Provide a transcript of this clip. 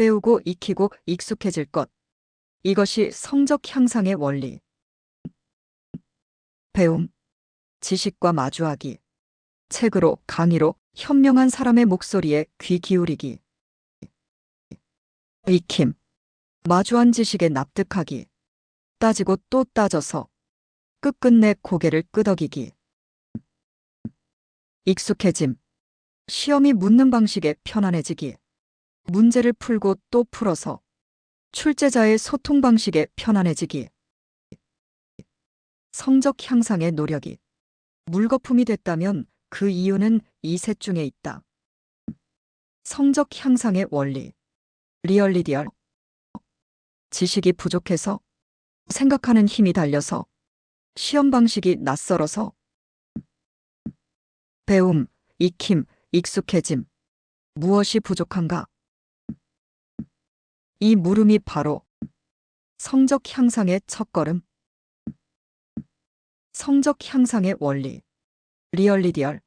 배우고 익히고 익숙해질 것. 이것이 성적 향상의 원리. 배움. 지식과 마주하기. 책으로, 강의로, 현명한 사람의 목소리에 귀 기울이기. 익힘. 마주한 지식에 납득하기. 따지고 또 따져서 끝끝내 고개를 끄덕이기. 익숙해짐. 시험이 묻는 방식에 편안해지기. 문제를 풀고 또 풀어서 출제자의 소통 방식에 편안해지기. 성적 향상의 노력이 물거품이 됐다면 그 이유는 이 셋 중에 있다. 성적 향상의 원리. 리얼리디얼. 지식이 부족해서 생각하는 힘이 달려서 시험 방식이 낯설어서 배움, 익힘, 익숙해짐. 무엇이 부족한가? 이 물음이 바로 성적 향상의 첫걸음. 성적 향상의 원리. 리얼리디얼.